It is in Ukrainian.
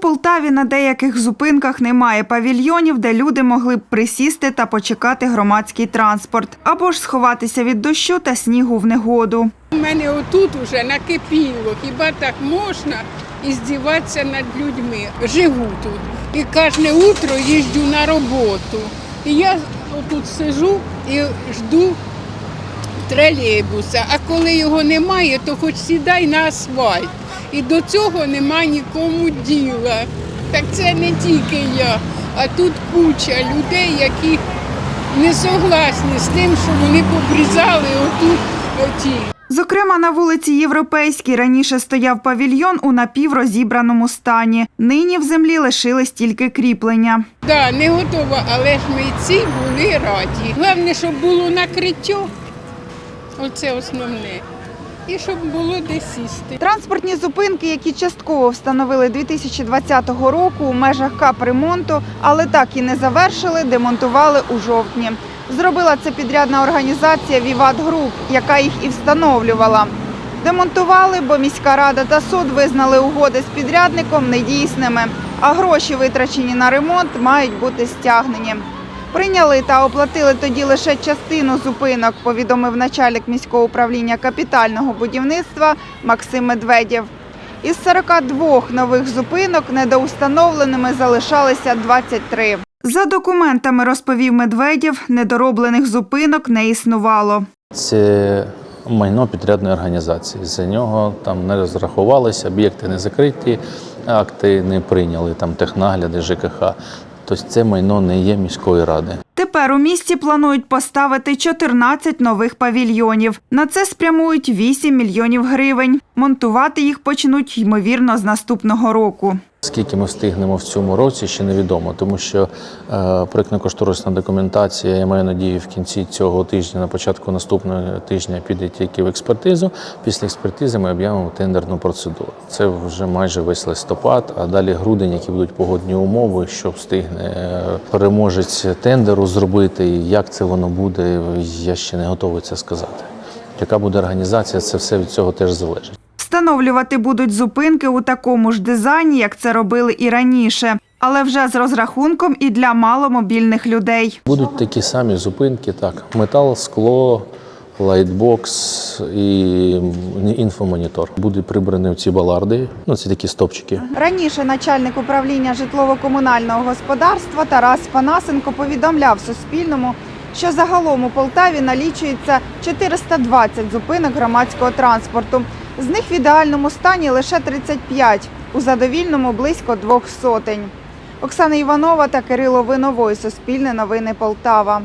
Полтаві на деяких зупинках немає павільйонів, де люди могли б присісти та почекати громадський транспорт, або ж сховатися від дощу та снігу в негоду. У мене отут уже накипіло, хіба так можна і здіватися над людьми. Живу тут. І кожне утро їжджу на роботу. І я отут сижу і жду тролейбуса. А коли його немає, то хоч сідай на асфальт. І до цього нема нікому діла. Так це не тільки я, а тут куча людей, які не согласні з тим, що вони побрізали отут оті. Зокрема, на вулиці Європейській раніше стояв павільйон у напіврозібраному стані. Нині в землі лишились тільки кріплення. Да, не готова, але ж ми ці були раді. Головне, щоб було накриття. Оце основне. І щоб було де сісти. Транспортні зупинки, які частково встановили 2020 року у межах капремонту, але так і не завершили, демонтували у жовтні. Зробила це підрядна організація Віват Груп, яка їх і встановлювала. Демонтували, бо міська рада та суд визнали угоди з підрядником недійсними, а гроші, витрачені на ремонт, мають бути стягнені. Прийняли та оплатили тоді лише частину зупинок, повідомив начальник міського управління капітального будівництва Максим Медведєв. Із 42 нових зупинок недоустановленими залишалися 23. За документами розповів Медведєв, недороблених зупинок не існувало. Це майно підрядної організації. За нього там не розрахувалися, об'єкти не закриті, акти не прийняли, там технагляди, ЖКХ. Тобто це майно не є міської ради. Тепер у місті планують поставити 14 нових павільйонів. На це спрямують 8 мільйонів гривень. Монтувати їх почнуть ймовірно з наступного року. Скільки ми встигнемо в цьому році, ще невідомо, тому що е, проєктно-кошторисна документація, я маю надію, в кінці цього тижня, на початку наступного тижня піде тільки в експертизу. Після експертизи ми об'явимо тендерну процедуру. Це вже майже весь листопад, а далі грудень, які будуть погодні умови, що встигне е, переможець тендеру зробити. Як це воно буде, я ще не готовий це сказати. Яка буде організація, це все від цього теж залежить. Встановлювати будуть зупинки у такому ж дизайні, як це робили і раніше, але вже з розрахунком і для маломобільних людей. Будуть такі самі зупинки, так. Метал, скло, лайтбокс і інфомонітор. Будуть прибрані ці баларди, ну це такі стопчики. Раніше начальник управління житлово-комунального господарства Тарас Панасенко повідомляв Суспільному, що загалом у Полтаві налічується 420 зупинок громадського транспорту. З них в ідеальному стані лише 35, у задовільному близько двох сотень. Оксана Іванова та Кирило Виновой. Суспільне новини Полтава.